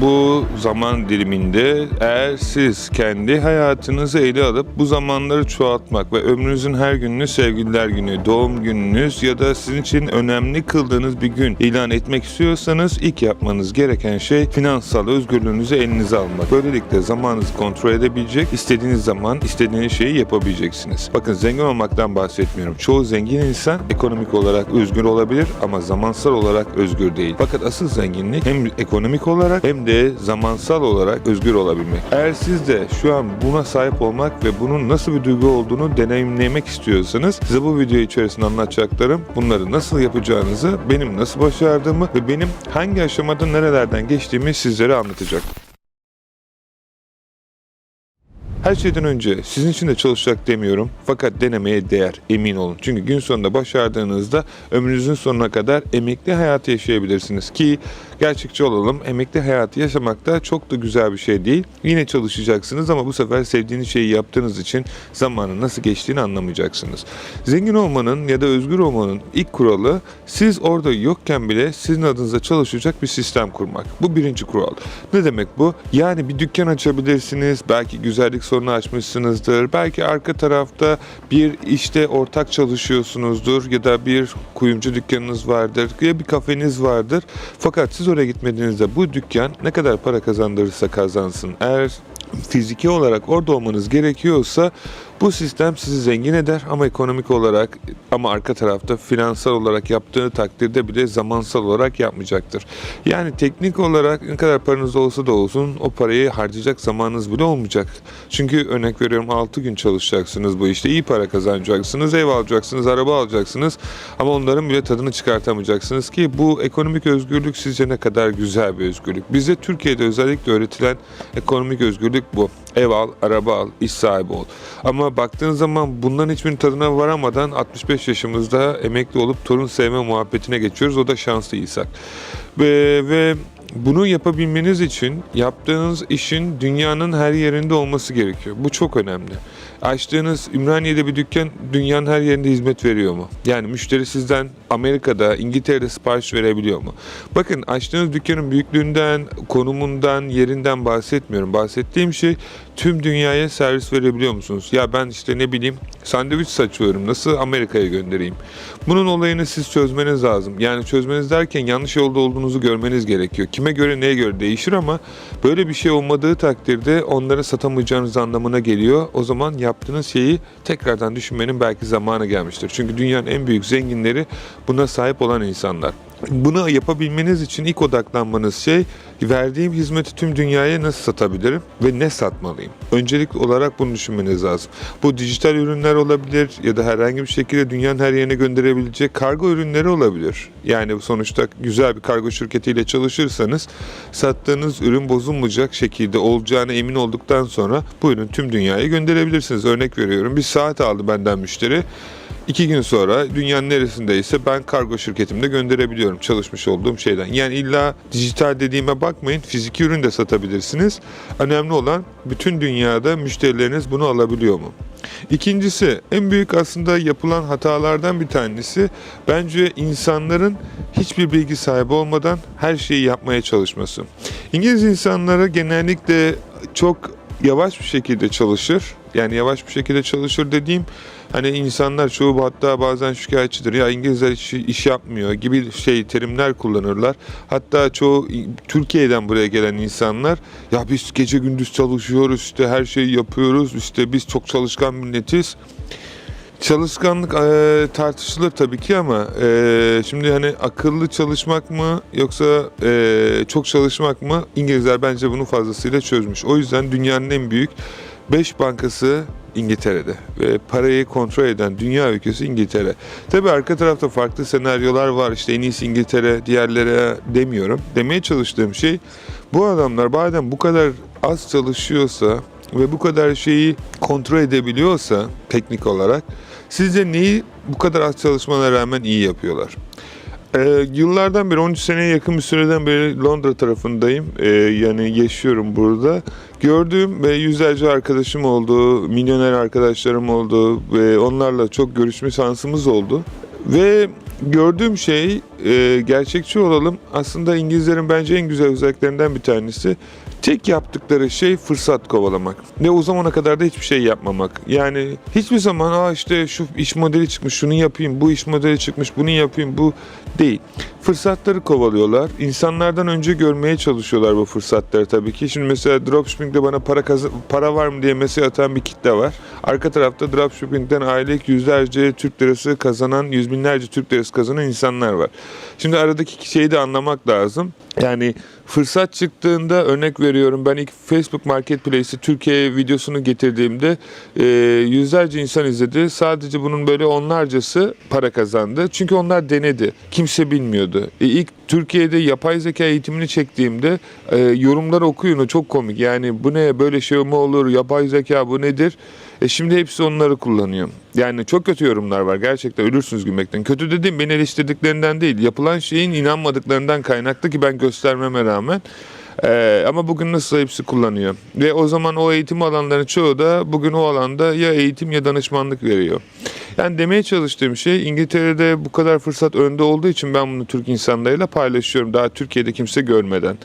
Bu zaman diliminde eğer siz kendi hayatınızı ele alıp bu zamanları çoğaltmak ve ömrünüzün her gününü sevgililer günü, doğum gününüz ya da sizin için önemli kıldığınız bir gün ilan etmek istiyorsanız ilk yapmanız gereken şey finansal özgürlüğünüzü elinize almak. Böylelikle zamanınızı kontrol edebilecek, istediğiniz zaman istediğiniz şeyi yapabileceksiniz. Bakın zengin olmaktan bahsetmiyorum. Çoğu zengin insan ekonomik olarak özgür olabilir ama zamansal olarak özgür değil. Fakat asıl zenginlik hem ekonomik olarak hem de zamansal olarak özgür olabilmek. Eğer siz de şu an buna sahip olmak ve bunun nasıl bir duygu olduğunu deneyimlemek istiyorsanız size bu video içerisinde anlatacaklarım bunları nasıl yapacağınızı, benim nasıl başardığımı ve benim hangi aşamada nerelerden geçtiğimi sizlere anlatacak. Her şeyden önce sizin için de çalışacak demiyorum fakat denemeye değer emin olun. Çünkü gün sonunda başardığınızda ömrünüzün sonuna kadar emekli hayatı yaşayabilirsiniz ki gerçekçi olalım emekli hayatı yaşamak da çok da güzel bir şey değil. Yine çalışacaksınız ama bu sefer sevdiğiniz şeyi yaptığınız için zamanın nasıl geçtiğini anlamayacaksınız. Zengin olmanın ya da özgür olmanın ilk kuralı siz orada yokken bile sizin adınıza çalışacak bir sistem kurmak. Bu birinci kural. Ne demek bu? Yani bir dükkan açabilirsiniz, belki güzellik sorunu açmışsınızdır, belki arka tarafta bir işte ortak çalışıyorsunuzdur ya da bir kuyumcu dükkanınız vardır ya bir kafeniz vardır. Fakat siz oraya gitmediğinizde bu dükkan ne kadar para kazandırırsa kazansın. Eğer fiziki olarak orada olmanız gerekiyorsa bu sistem sizi zengin eder ama ekonomik olarak ama arka tarafta finansal olarak yaptığı takdirde bile zamansal olarak yapmayacaktır. Yani teknik olarak ne kadar paranız olsa da olsun o parayı harcayacak zamanınız bile olmayacak. Çünkü örnek veriyorum 6 gün çalışacaksınız bu işte iyi para kazanacaksınız, ev alacaksınız, araba alacaksınız ama onların bile tadını çıkartamayacaksınız ki bu ekonomik özgürlük sizce ne kadar güzel bir özgürlük. Bize Türkiye'de özellikle öğretilen ekonomik özgürlük bu. Ev al, araba al, iş sahibi ol. Ama baktığın zaman bunların hiçbirinin tadına varamadan 65 yaşımızda emekli olup torun sevme muhabbetine geçiyoruz. O da şanslıysak. Ve, ve bunu yapabilmeniz için yaptığınız işin dünyanın her yerinde olması gerekiyor. Bu çok önemli. Açtığınız Ümraniye'de bir dükkan dünyanın her yerinde hizmet veriyor mu? Yani müşteri sizden Amerika'da, İngiltere'de sipariş verebiliyor mu? Bakın açtığınız dükkanın büyüklüğünden, konumundan, yerinden bahsetmiyorum. Bahsettiğim şey tüm dünyaya servis verebiliyor musunuz? Ya ben işte ne bileyim sandviç saçıyorum. Nasıl Amerika'ya göndereyim? Bunun olayını siz çözmeniz lazım. Yani çözmeniz derken yanlış yolda olduğunuzu görmeniz gerekiyor. Kime göre neye göre değişir ama böyle bir şey olmadığı takdirde onlara satamayacağınız anlamına geliyor. O zaman yaptığınız şeyi tekrardan düşünmenin belki zamanı gelmiştir. Çünkü dünyanın en büyük zenginleri buna sahip olan insanlar. Bunu yapabilmeniz için ilk odaklanmanız şey verdiğim hizmeti tüm dünyaya nasıl satabilirim ve ne satmalıyım? Öncelik olarak bunu düşünmeniz lazım. Bu dijital ürünler olabilir ya da herhangi bir şekilde dünyanın her yerine gönderebilecek kargo ürünleri olabilir. Yani sonuçta güzel bir kargo şirketiyle çalışırsanız sattığınız ürün bozulmayacak şekilde olacağına emin olduktan sonra bu ürün tüm dünyaya gönderebilirsiniz. Örnek veriyorum bir saat aldı benden müşteri. İki gün sonra dünyanın neresindeyse ben kargo şirketimde gönderebiliyorum çalışmış olduğum şeyden. Yani illa dijital dediğime bakmayın fiziki ürün de satabilirsiniz. Önemli olan bütün dünyada müşterileriniz bunu alabiliyor mu? İkincisi en büyük aslında yapılan hatalardan bir tanesi bence insanların hiçbir bilgi sahibi olmadan her şeyi yapmaya çalışması. İngiliz insanlara genellikle çok yavaş bir şekilde çalışır. Yani yavaş bir şekilde çalışır dediğim hani insanlar çoğu hatta bazen şikayetçidir. Ya İngilizler iş, iş yapmıyor gibi şey terimler kullanırlar. Hatta çoğu Türkiye'den buraya gelen insanlar ya biz gece gündüz çalışıyoruz işte her şeyi yapıyoruz işte biz çok çalışkan milletiz. Çalışkanlık e, tartışılır tabii ki ama e, şimdi hani akıllı çalışmak mı yoksa e, çok çalışmak mı İngilizler bence bunu fazlasıyla çözmüş. O yüzden dünyanın en büyük 5 bankası İngiltere'de ve parayı kontrol eden dünya ülkesi İngiltere. Tabii arka tarafta farklı senaryolar var. İşte en iyisi İngiltere, diğerlere demiyorum. Demeye çalıştığım şey bu adamlar madem bu kadar az çalışıyorsa ve bu kadar şeyi kontrol edebiliyorsa teknik olarak sizce neyi bu kadar az çalışmana rağmen iyi yapıyorlar? Ee, yıllardan beri 13 seneye yakın bir süreden beri Londra tarafındayım. Ee, yani yaşıyorum burada. Gördüğüm ve yüzlerce arkadaşım oldu, milyoner arkadaşlarım oldu ve onlarla çok görüşme şansımız oldu. Ve gördüğüm şey e, gerçekçi olalım. Aslında İngilizlerin bence en güzel özelliklerinden bir tanesi. Tek yaptıkları şey fırsat kovalamak. Ve o zamana kadar da hiçbir şey yapmamak. Yani hiçbir zaman aa işte şu iş modeli çıkmış şunu yapayım, bu iş modeli çıkmış bunu yapayım, bu değil. Fırsatları kovalıyorlar. İnsanlardan önce görmeye çalışıyorlar bu fırsatları tabii ki. Şimdi mesela dropshipping'de bana para kazan para var mı diye mesaj atan bir kitle var. Arka tarafta dropshipping'den aylık yüzlerce Türk lirası kazanan, yüz binlerce Türk lirası kazanan insanlar var. Şimdi aradaki şeyi de anlamak lazım. Yani fırsat çıktığında örnek veriyorum ben ilk Facebook Marketplace'i Türkiye videosunu getirdiğimde e, yüzlerce insan izledi. Sadece bunun böyle onlarcası para kazandı. Çünkü onlar denedi. Kimse bilmiyordu. E, ilk Türkiye'de yapay zeka eğitimini çektiğimde e, yorumları okuyun çok komik. Yani bu ne böyle şey mi olur yapay zeka bu nedir? E şimdi hepsi onları kullanıyor. Yani çok kötü yorumlar var. Gerçekten ölürsünüz gülmekten. Kötü dediğim beni eleştirdiklerinden değil. Yapılan şeyin inanmadıklarından kaynaklı ki ben göstermeme rağmen. Ee, ama bugün nasıl hepsi kullanıyor. Ve o zaman o eğitim alanların çoğu da bugün o alanda ya eğitim ya danışmanlık veriyor. Yani demeye çalıştığım şey İngiltere'de bu kadar fırsat önde olduğu için ben bunu Türk insanlarıyla paylaşıyorum. Daha Türkiye'de kimse görmeden.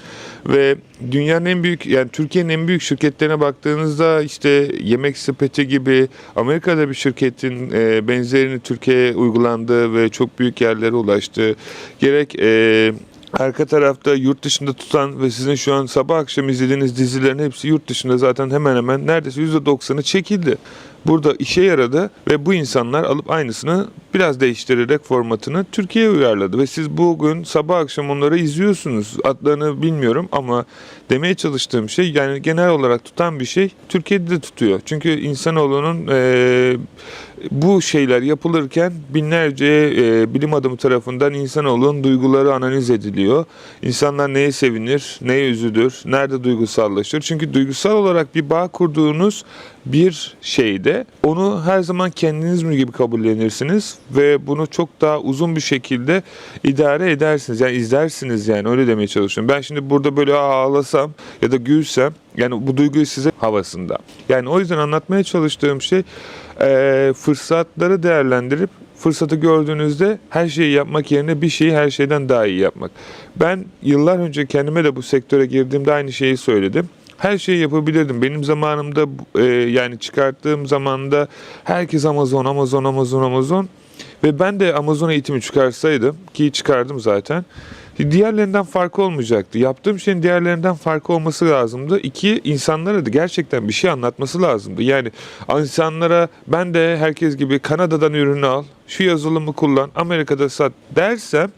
Ve dünyanın en büyük yani Türkiye'nin en büyük şirketlerine baktığınızda işte Yemek Sepeti gibi Amerika'da bir şirketin e, benzerini Türkiye'ye uygulandığı ve çok büyük yerlere ulaştığı gerek e, Arka tarafta yurt dışında tutan ve sizin şu an sabah akşam izlediğiniz dizilerin hepsi yurt dışında zaten hemen hemen neredeyse %90'ı çekildi. Burada işe yaradı ve bu insanlar alıp aynısını biraz değiştirerek formatını Türkiye'ye uyarladı. Ve siz bugün sabah akşam onları izliyorsunuz. Adlarını bilmiyorum ama demeye çalıştığım şey yani genel olarak tutan bir şey Türkiye'de de tutuyor. Çünkü insanoğlunun eee bu şeyler yapılırken binlerce e, bilim adamı tarafından insanoğlunun duyguları analiz ediliyor. İnsanlar neye sevinir, neye üzülür, nerede duygusallaşır. Çünkü duygusal olarak bir bağ kurduğunuz bir şeyde onu her zaman kendiniz mi gibi kabullenirsiniz ve bunu çok daha uzun bir şekilde idare edersiniz. Yani izlersiniz yani öyle demeye çalışıyorum. Ben şimdi burada böyle ağlasam ya da gülsem yani bu duyguyu size havasında. Yani o yüzden anlatmaya çalıştığım şey fırsatları değerlendirip fırsatı gördüğünüzde her şeyi yapmak yerine bir şeyi her şeyden daha iyi yapmak. Ben yıllar önce kendime de bu sektöre girdiğimde aynı şeyi söyledim. Her şeyi yapabilirdim. Benim zamanımda e, yani çıkarttığım zamanda herkes Amazon, Amazon, Amazon, Amazon ve ben de Amazon eğitimi çıkarsaydım ki çıkardım zaten. Diğerlerinden farkı olmayacaktı. Yaptığım şeyin diğerlerinden farkı olması lazımdı. İki, insanlara da gerçekten bir şey anlatması lazımdı. Yani insanlara ben de herkes gibi Kanada'dan ürünü al, şu yazılımı kullan, Amerika'da sat dersem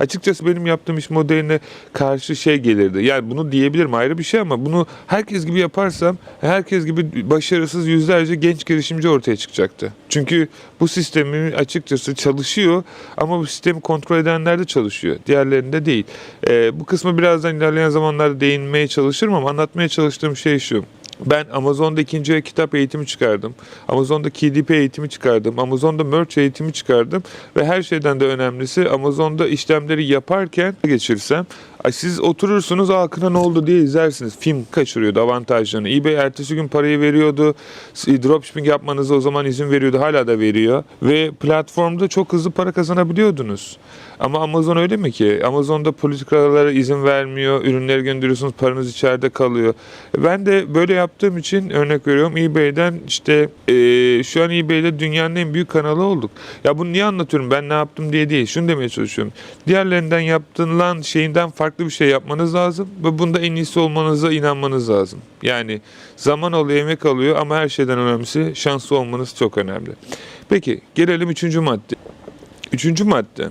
Açıkçası benim yaptığım iş modeline karşı şey gelirdi. Yani bunu diyebilirim ayrı bir şey ama bunu herkes gibi yaparsam herkes gibi başarısız yüzlerce genç girişimci ortaya çıkacaktı. Çünkü bu sistemi açıkçası çalışıyor ama bu sistemi kontrol edenler de çalışıyor. Diğerlerinde değil. Ee, bu kısmı birazdan ilerleyen zamanlarda değinmeye çalışırım ama anlatmaya çalıştığım şey şu. Ben Amazon'da ikinci kitap eğitimi çıkardım. Amazon'da KDP eğitimi çıkardım. Amazon'da merch eğitimi çıkardım. Ve her şeyden de önemlisi Amazon'da işlemleri yaparken geçirsem siz oturursunuz akına ne oldu diye izlersiniz. Film kaçırıyordu avantajlarını. eBay ertesi gün parayı veriyordu. Dropshipping yapmanıza o zaman izin veriyordu. Hala da veriyor. Ve platformda çok hızlı para kazanabiliyordunuz. Ama Amazon öyle mi ki? Amazon'da politikalara izin vermiyor. Ürünleri gönderiyorsunuz paranız içeride kalıyor. Ben de böyle yaptığım için örnek veriyorum eBay'den işte eee, şu an eBay'de dünyanın en büyük kanalı olduk. Ya bunu niye anlatıyorum ben ne yaptım diye değil. Şunu demeye çalışıyorum. Diğerlerinden yaptığından şeyinden farklı bir şey yapmanız lazım ve bunda en iyisi olmanıza inanmanız lazım. Yani zaman oluyor, emek alıyor ama her şeyden önemlisi şanslı olmanız çok önemli. Peki gelelim üçüncü madde. Üçüncü madde.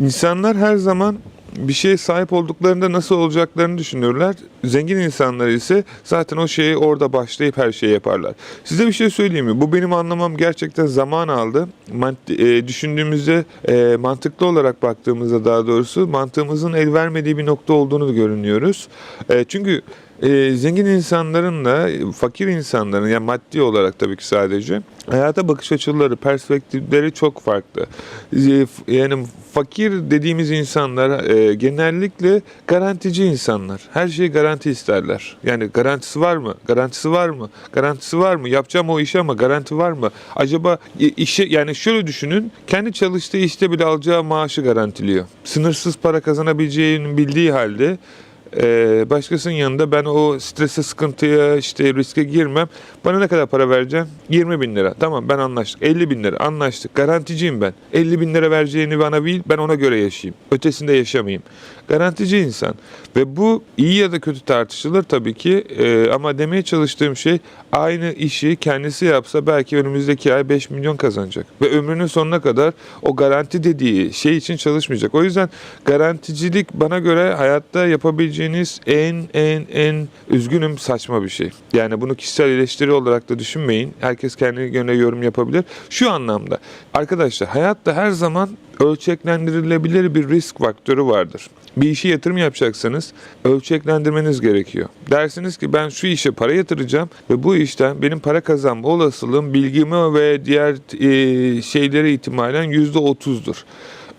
İnsanlar her zaman bir şeye sahip olduklarında nasıl olacaklarını düşünürler. Zengin insanlar ise zaten o şeyi orada başlayıp her şeyi yaparlar. Size bir şey söyleyeyim mi? Bu benim anlamam gerçekten zaman aldı. E, düşündüğümüzde e, mantıklı olarak baktığımızda daha doğrusu mantığımızın el vermediği bir nokta olduğunu görünüyoruz. E, çünkü e, zengin insanların da fakir insanların yani maddi olarak tabii ki sadece hayata bakış açıları, perspektifleri çok farklı. E, Yani fakir dediğimiz insanlar e, genellikle garantici insanlar. Her şeyi garanti isterler. Yani garantisi var mı? Garantisi var mı? Garantisi var mı? Yapacağım o işe ama garanti var mı? Acaba e, işe yani şöyle düşünün. Kendi çalıştığı işte bile alacağı maaşı garantiliyor. Sınırsız para kazanabileceğini bildiği halde ee, başkasının yanında ben o strese, sıkıntıya, işte riske girmem. Bana ne kadar para vereceksin? 20 bin lira. Tamam ben anlaştık. 50 bin lira anlaştık. Garanticiyim ben. 50 bin lira vereceğini bana bil, ben ona göre yaşayayım. Ötesinde yaşamayayım. Garantici insan. Ve bu iyi ya da kötü tartışılır tabii ki. Ee, ama demeye çalıştığım şey aynı işi kendisi yapsa belki önümüzdeki ay 5 milyon kazanacak. Ve ömrünün sonuna kadar o garanti dediği şey için çalışmayacak. O yüzden garanticilik bana göre hayatta yapabileceğiniz en en en üzgünüm saçma bir şey. Yani bunu kişisel eleştiri olarak da düşünmeyin. Herkes kendi göre yorum yapabilir. Şu anlamda arkadaşlar hayatta her zaman ölçeklendirilebilir bir risk faktörü vardır. Bir işe yatırım yapacaksanız ölçeklendirmeniz gerekiyor. Dersiniz ki ben şu işe para yatıracağım ve bu işten benim para kazanma olasılığım bilgime ve diğer e, şeylere ihtimalen %30'dur.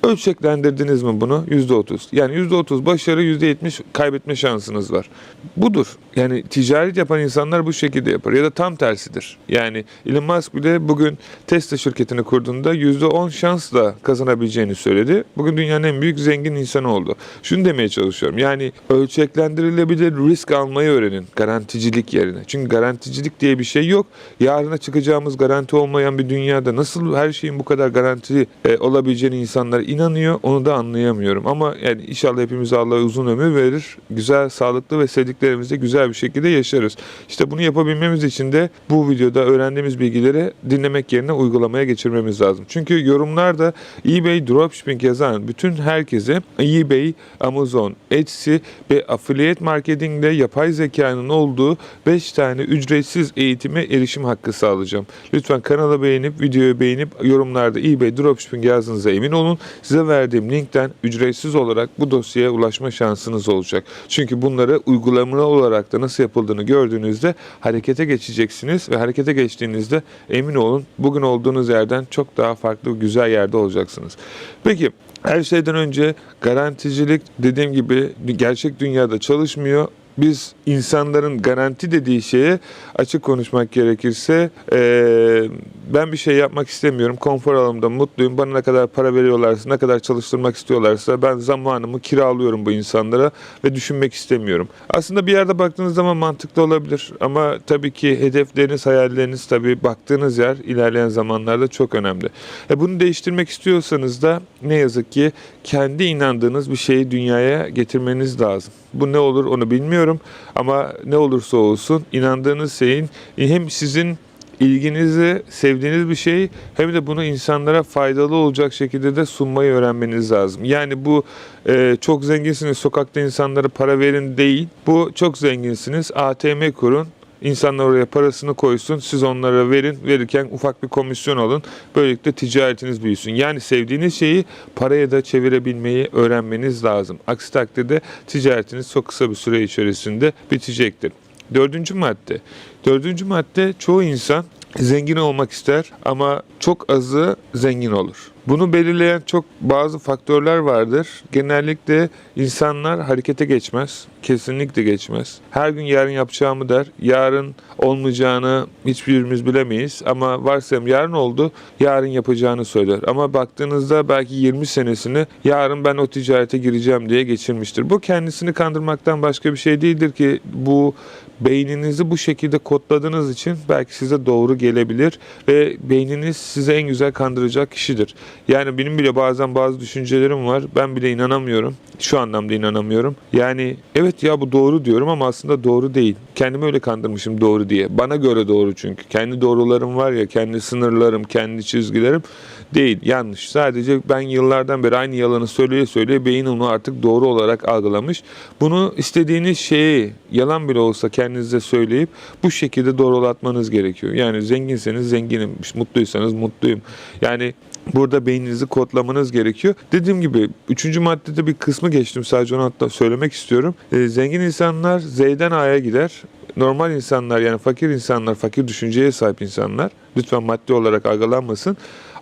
Ölçeklendirdiniz mi bunu? %30. Yani %30 başarı, %70 kaybetme şansınız var. Budur. Yani ticaret yapan insanlar bu şekilde yapar. Ya da tam tersidir. Yani Elon Musk bile bugün Tesla şirketini kurduğunda %10 şansla kazanabileceğini söyledi. Bugün dünyanın en büyük zengin insanı oldu. Şunu demeye çalışıyorum. Yani ölçeklendirilebilir risk almayı öğrenin. Garanticilik yerine. Çünkü garanticilik diye bir şey yok. Yarına çıkacağımız garanti olmayan bir dünyada nasıl her şeyin bu kadar garanti e, olabileceğini insanlar inanıyor. Onu da anlayamıyorum. Ama yani inşallah hepimize Allah uzun ömür verir. Güzel, sağlıklı ve sevdiklerimizle güzel bir şekilde yaşarız. İşte bunu yapabilmemiz için de bu videoda öğrendiğimiz bilgileri dinlemek yerine uygulamaya geçirmemiz lazım. Çünkü yorumlarda eBay dropshipping yazan bütün herkese eBay, Amazon, Etsy ve affiliate marketingde yapay zekanın olduğu 5 tane ücretsiz eğitime erişim hakkı sağlayacağım. Lütfen kanala beğenip videoyu beğenip yorumlarda eBay dropshipping yazdığınıza emin olun. Size verdiğim linkten ücretsiz olarak bu dosyaya ulaşma şansınız olacak. Çünkü bunları uygulamalı olarak da nasıl yapıldığını gördüğünüzde harekete geçeceksiniz ve harekete geçtiğinizde emin olun bugün olduğunuz yerden çok daha farklı güzel yerde olacaksınız. Peki her şeyden önce garanticilik dediğim gibi gerçek dünyada çalışmıyor. Biz insanların garanti dediği şeye açık konuşmak gerekirse eee, ben bir şey yapmak istemiyorum. Konfor alanımda mutluyum. Bana ne kadar para veriyorlarsa, ne kadar çalıştırmak istiyorlarsa ben zamanımı kiralıyorum bu insanlara ve düşünmek istemiyorum. Aslında bir yerde baktığınız zaman mantıklı olabilir ama tabii ki hedefleriniz, hayalleriniz tabii baktığınız yer ilerleyen zamanlarda çok önemli. E bunu değiştirmek istiyorsanız da ne yazık ki kendi inandığınız bir şeyi dünyaya getirmeniz lazım. Bu ne olur onu bilmiyorum ama ne olursa olsun inandığınız şeyin hem sizin ilginizi, sevdiğiniz bir şey hem de bunu insanlara faydalı olacak şekilde de sunmayı öğrenmeniz lazım. Yani bu e, çok zenginsiniz sokakta insanlara para verin değil. Bu çok zenginsiniz ATM kurun. İnsanlar oraya parasını koysun, siz onlara verin, verirken ufak bir komisyon alın. Böylelikle ticaretiniz büyüsün. Yani sevdiğiniz şeyi paraya da çevirebilmeyi öğrenmeniz lazım. Aksi takdirde ticaretiniz çok kısa bir süre içerisinde bitecektir. Dördüncü madde. Dördüncü madde çoğu insan zengin olmak ister ama çok azı zengin olur. Bunu belirleyen çok bazı faktörler vardır. Genellikle insanlar harekete geçmez. Kesinlikle geçmez. Her gün yarın yapacağımı der. Yarın olmayacağını hiçbirimiz bilemeyiz. Ama varsayalım yarın oldu. Yarın yapacağını söyler. Ama baktığınızda belki 20 senesini yarın ben o ticarete gireceğim diye geçirmiştir. Bu kendisini kandırmaktan başka bir şey değildir ki bu beyninizi bu şekilde kodladığınız için belki size doğru gelebilir ve beyniniz size en güzel kandıracak kişidir. Yani benim bile bazen bazı düşüncelerim var. Ben bile inanamıyorum. Şu anlamda inanamıyorum. Yani evet ya bu doğru diyorum ama aslında doğru değil. Kendimi öyle kandırmışım doğru diye. Bana göre doğru çünkü. Kendi doğrularım var ya, kendi sınırlarım, kendi çizgilerim değil. Yanlış. Sadece ben yıllardan beri aynı yalanı söyleye söyleye beyin onu artık doğru olarak algılamış. Bunu istediğiniz şeyi yalan bile olsa kendinize söyleyip bu şekilde doğrulatmanız gerekiyor. Yani zenginseniz zenginim, mutluysanız mutluyum. Yani Burada beyninizi kodlamanız gerekiyor. Dediğim gibi üçüncü maddede bir kısmı geçtim sadece onu hatta söylemek istiyorum. Ee, zengin insanlar Z'den A'ya gider. Normal insanlar yani fakir insanlar, fakir düşünceye sahip insanlar lütfen maddi olarak algılanmasın.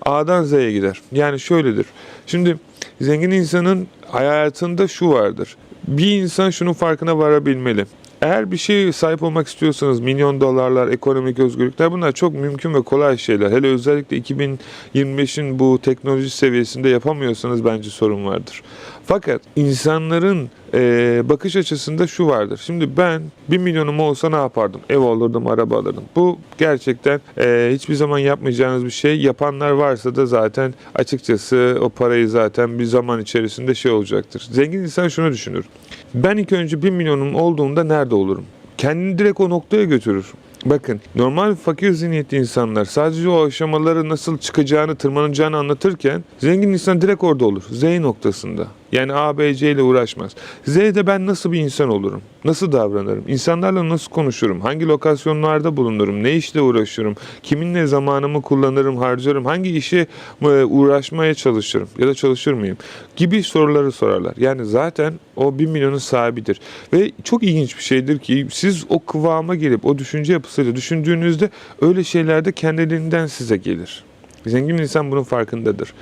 A'dan Z'ye gider. Yani şöyledir. Şimdi zengin insanın hayatında şu vardır. Bir insan şunun farkına varabilmeli. Eğer bir şeye sahip olmak istiyorsanız milyon dolarlar, ekonomik özgürlükler bunlar çok mümkün ve kolay şeyler. Hele özellikle 2025'in bu teknoloji seviyesinde yapamıyorsanız bence sorun vardır. Fakat insanların e, bakış açısında şu vardır. Şimdi ben 1 milyonum olsa ne yapardım? Ev alırdım, araba alırdım. Bu gerçekten e, hiçbir zaman yapmayacağınız bir şey. Yapanlar varsa da zaten açıkçası o parayı zaten bir zaman içerisinde şey olacaktır. Zengin insan şunu düşünür. Ben ilk önce 1 milyonum olduğunda nerede olurum? Kendini direkt o noktaya götürür. Bakın normal fakir zihniyetli insanlar sadece o aşamaları nasıl çıkacağını, tırmanacağını anlatırken zengin insan direkt orada olur. Z noktasında. Yani A, B, C ile uğraşmaz. Z'de ben nasıl bir insan olurum? Nasıl davranırım? İnsanlarla nasıl konuşurum? Hangi lokasyonlarda bulunurum? Ne işle uğraşıyorum? Kiminle zamanımı kullanırım, harcarım? Hangi işe e, uğraşmaya çalışırım? Ya da çalışır mıyım? Gibi soruları sorarlar. Yani zaten o 1 milyonun sahibidir. Ve çok ilginç bir şeydir ki siz o kıvama gelip o düşünce yapısıyla düşündüğünüzde öyle şeyler de kendiliğinden size gelir. Zengin insan bunun farkındadır.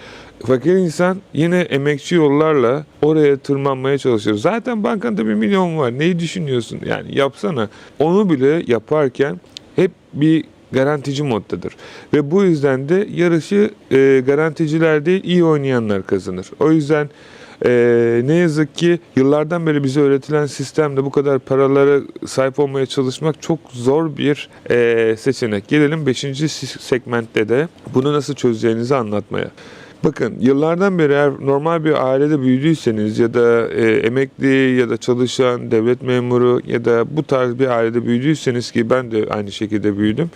Fakir insan yine emekçi yollarla oraya tırmanmaya çalışır. Zaten bankanda bir milyon var. Neyi düşünüyorsun? Yani yapsana. Onu bile yaparken hep bir garantici moddadır. Ve bu yüzden de yarışı e, garanticiler değil iyi oynayanlar kazanır. O yüzden e, ne yazık ki yıllardan beri bize öğretilen sistemde bu kadar paralara sahip olmaya çalışmak çok zor bir e, seçenek. Gelelim 5. segmentte de bunu nasıl çözeceğinizi anlatmaya. Bakın yıllardan beri eğer normal bir ailede büyüdüyseniz ya da e, emekli ya da çalışan devlet memuru ya da bu tarz bir ailede büyüdüyseniz ki ben de aynı şekilde büyüdüm.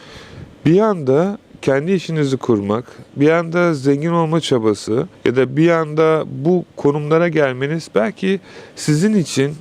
Bir anda kendi işinizi kurmak, bir anda zengin olma çabası ya da bir anda bu konumlara gelmeniz belki sizin için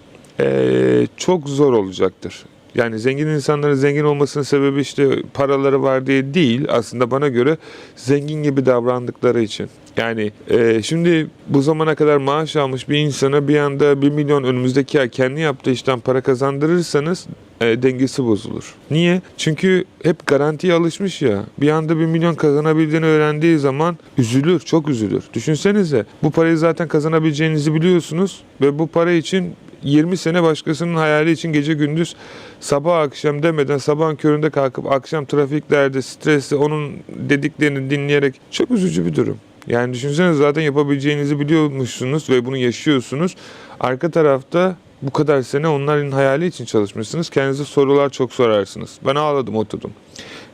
çok zor olacaktır. Yani zengin insanların zengin olmasının sebebi işte paraları var diye değil aslında bana göre zengin gibi davrandıkları için. Yani e, şimdi bu zamana kadar maaş almış bir insana bir anda 1 milyon önümüzdeki ay kendi yaptığı işten para kazandırırsanız e, dengesi bozulur. Niye? Çünkü hep garantiye alışmış ya. Bir anda 1 milyon kazanabildiğini öğrendiği zaman üzülür, çok üzülür. Düşünsenize bu parayı zaten kazanabileceğinizi biliyorsunuz ve bu para için 20 sene başkasının hayali için gece gündüz sabah akşam demeden sabahın köründe kalkıp akşam trafiklerde stresle onun dediklerini dinleyerek çok üzücü bir durum. Yani düşünsenize zaten yapabileceğinizi biliyormuşsunuz ve bunu yaşıyorsunuz. Arka tarafta bu kadar sene onların hayali için çalışmışsınız. Kendinize sorular çok sorarsınız. Ben ağladım oturdum.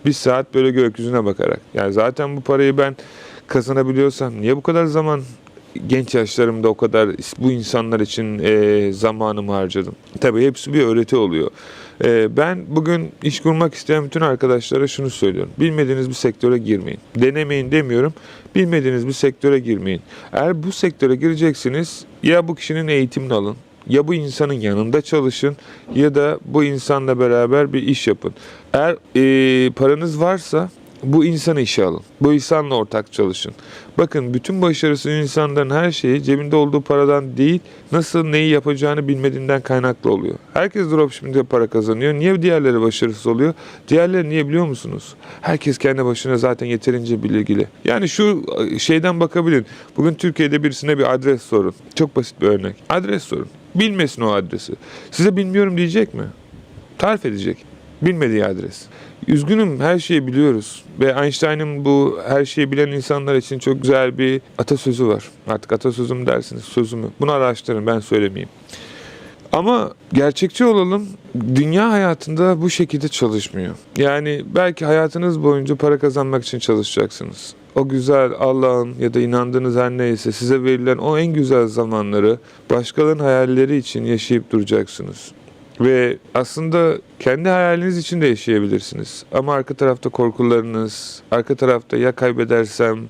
Bir saat böyle gökyüzüne bakarak. Yani zaten bu parayı ben kazanabiliyorsam niye bu kadar zaman genç yaşlarımda o kadar bu insanlar için e, zamanımı harcadım. Tabii hepsi bir öğreti oluyor. E, ben bugün iş kurmak isteyen bütün arkadaşlara şunu söylüyorum. Bilmediğiniz bir sektöre girmeyin. Denemeyin demiyorum. Bilmediğiniz bir sektöre girmeyin. Eğer bu sektöre gireceksiniz ya bu kişinin eğitimini alın ya bu insanın yanında çalışın ya da bu insanla beraber bir iş yapın. Eğer e, paranız varsa bu insanı işe alın. Bu insanla ortak çalışın. Bakın bütün başarısı insanların her şeyi cebinde olduğu paradan değil, nasıl neyi yapacağını bilmediğinden kaynaklı oluyor. Herkes dropshipping'de para kazanıyor. Niye diğerleri başarısız oluyor? Diğerleri niye biliyor musunuz? Herkes kendi başına zaten yeterince bilgili. Yani şu şeyden bakabilin. Bugün Türkiye'de birisine bir adres sorun. Çok basit bir örnek. Adres sorun. Bilmesin o adresi. Size bilmiyorum diyecek mi? Tarif edecek. Bilmediği adres. Üzgünüm her şeyi biliyoruz ve Einstein'ın bu her şeyi bilen insanlar için çok güzel bir atasözü var. Artık atasözüm dersiniz sözümü. Bunu araştırın ben söylemeyeyim. Ama gerçekçi olalım. Dünya hayatında bu şekilde çalışmıyor. Yani belki hayatınız boyunca para kazanmak için çalışacaksınız. O güzel Allah'ın ya da inandığınız her neyse size verilen o en güzel zamanları başkalarının hayalleri için yaşayıp duracaksınız. Ve aslında kendi hayaliniz için de yaşayabilirsiniz. Ama arka tarafta korkularınız, arka tarafta ya kaybedersem,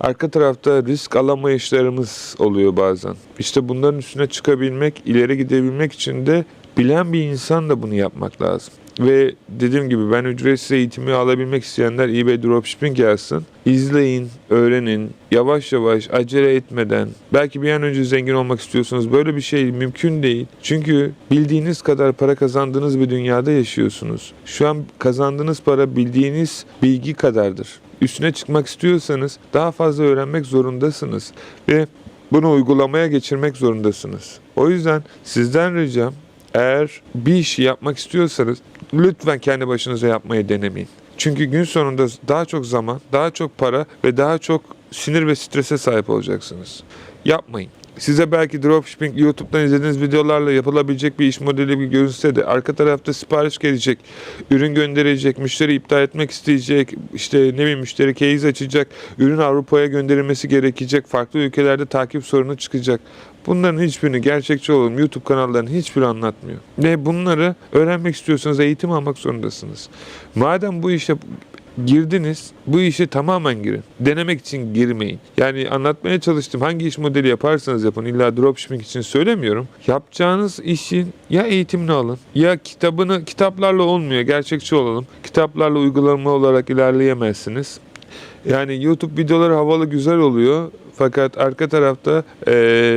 arka tarafta risk alamayışlarımız oluyor bazen. İşte bunların üstüne çıkabilmek, ileri gidebilmek için de bilen bir insan da bunu yapmak lazım. Ve dediğim gibi ben ücretsiz eğitimi alabilmek isteyenler eBay Dropshipping yazsın. İzleyin, öğrenin, yavaş yavaş, acele etmeden. Belki bir an önce zengin olmak istiyorsunuz. Böyle bir şey mümkün değil. Çünkü bildiğiniz kadar para kazandığınız bir dünyada yaşıyorsunuz. Şu an kazandığınız para bildiğiniz bilgi kadardır. Üstüne çıkmak istiyorsanız daha fazla öğrenmek zorundasınız. Ve bunu uygulamaya geçirmek zorundasınız. O yüzden sizden ricam eğer bir işi yapmak istiyorsanız lütfen kendi başınıza yapmayı denemeyin. Çünkü gün sonunda daha çok zaman, daha çok para ve daha çok sinir ve strese sahip olacaksınız. Yapmayın. Size belki dropshipping YouTube'dan izlediğiniz videolarla yapılabilecek bir iş modeli gibi görünse de arka tarafta sipariş gelecek, ürün gönderecek, müşteri iptal etmek isteyecek, işte ne bileyim müşteri case açacak, ürün Avrupa'ya gönderilmesi gerekecek, farklı ülkelerde takip sorunu çıkacak. Bunların hiçbirini gerçekçi olalım YouTube kanallarının hiçbiri anlatmıyor. Ve bunları öğrenmek istiyorsanız eğitim almak zorundasınız. Madem bu işe girdiniz, bu işe tamamen girin. Denemek için girmeyin. Yani anlatmaya çalıştım. Hangi iş modeli yaparsanız yapın. İlla dropshipping için söylemiyorum. Yapacağınız işin ya eğitimini alın ya kitabını kitaplarla olmuyor. Gerçekçi olalım. Kitaplarla uygulama olarak ilerleyemezsiniz. Yani YouTube videoları havalı güzel oluyor. Fakat arka tarafta e,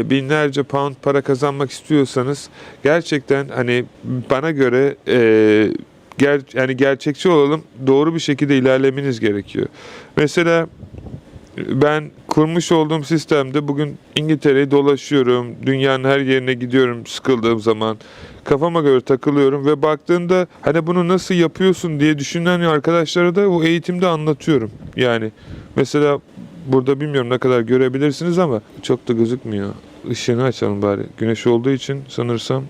binlerce pound para kazanmak istiyorsanız gerçekten hani bana göre e, ger yani gerçekçi olalım doğru bir şekilde ilerlemeniz gerekiyor. Mesela ben kurmuş olduğum sistemde bugün İngiltere'yi dolaşıyorum. Dünyanın her yerine gidiyorum sıkıldığım zaman. Kafama göre takılıyorum ve baktığında hani bunu nasıl yapıyorsun diye düşünen arkadaşlara da bu eğitimde anlatıyorum. Yani mesela burada bilmiyorum ne kadar görebilirsiniz ama çok da gözükmüyor. Işığını açalım bari. Güneş olduğu için sanırsam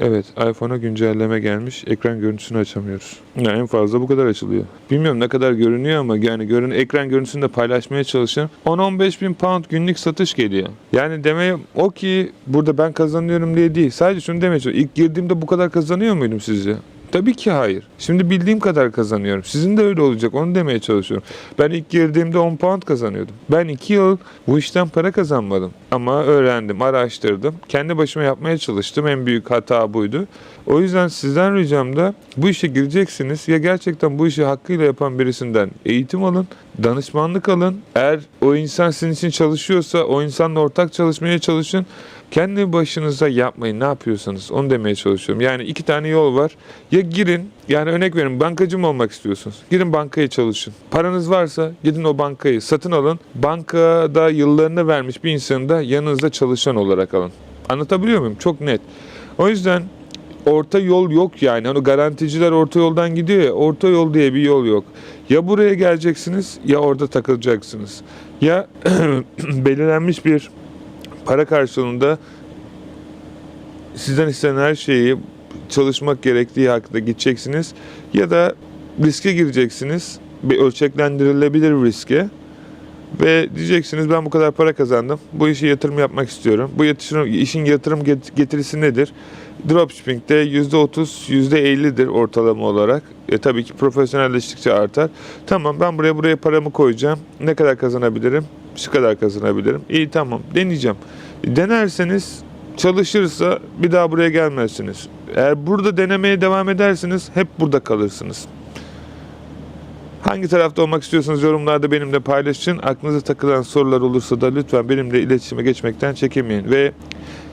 Evet, iPhone'a güncelleme gelmiş. Ekran görüntüsünü açamıyoruz. Yani en fazla bu kadar açılıyor. Bilmiyorum ne kadar görünüyor ama yani görün ekran görüntüsünü de paylaşmaya çalışın. 10-15 bin pound günlük satış geliyor. Yani demeye o ki burada ben kazanıyorum diye değil. Sadece şunu demeye çalışıyorum. İlk girdiğimde bu kadar kazanıyor muydum sizce? Tabii ki hayır. Şimdi bildiğim kadar kazanıyorum. Sizin de öyle olacak. Onu demeye çalışıyorum. Ben ilk girdiğimde 10 pound kazanıyordum. Ben 2 yıl bu işten para kazanmadım. Ama öğrendim, araştırdım. Kendi başıma yapmaya çalıştım. En büyük hata buydu. O yüzden sizden ricam da bu işe gireceksiniz. Ya gerçekten bu işi hakkıyla yapan birisinden eğitim alın. Danışmanlık alın. Eğer o insan sizin için çalışıyorsa o insanla ortak çalışmaya çalışın. Kendi başınıza yapmayın ne yapıyorsanız onu demeye çalışıyorum. Yani iki tane yol var. Ya girin yani örnek verin bankacı mı olmak istiyorsunuz? Girin bankaya çalışın. Paranız varsa gidin o bankayı satın alın. Bankada yıllarını vermiş bir insanı da yanınızda çalışan olarak alın. Anlatabiliyor muyum? Çok net. O yüzden orta yol yok yani. Hani garanticiler orta yoldan gidiyor ya. Orta yol diye bir yol yok. Ya buraya geleceksiniz ya orada takılacaksınız. Ya belirlenmiş bir para karşılığında sizden istenen her şeyi çalışmak gerektiği hakkında gideceksiniz ya da riske gireceksiniz. Bir ölçeklendirilebilir riske. Ve diyeceksiniz ben bu kadar para kazandım. Bu işe yatırım yapmak istiyorum. Bu yatırım, işin yatırım get- getirisi nedir? Dropshipping'de %30, %50'dir ortalama olarak. E, tabii ki profesyonelleştikçe artar. Tamam ben buraya buraya paramı koyacağım. Ne kadar kazanabilirim? Şu kadar kazanabilirim. İyi tamam deneyeceğim. Denerseniz çalışırsa bir daha buraya gelmezsiniz. Eğer burada denemeye devam ederseniz hep burada kalırsınız. Hangi tarafta olmak istiyorsanız yorumlarda benimle paylaşın. Aklınıza takılan sorular olursa da lütfen benimle iletişime geçmekten çekinmeyin. Ve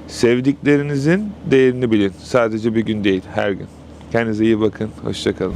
sevdiklerinizin değerini bilin. Sadece bir gün değil, her gün. Kendinize iyi bakın. Hoşçakalın.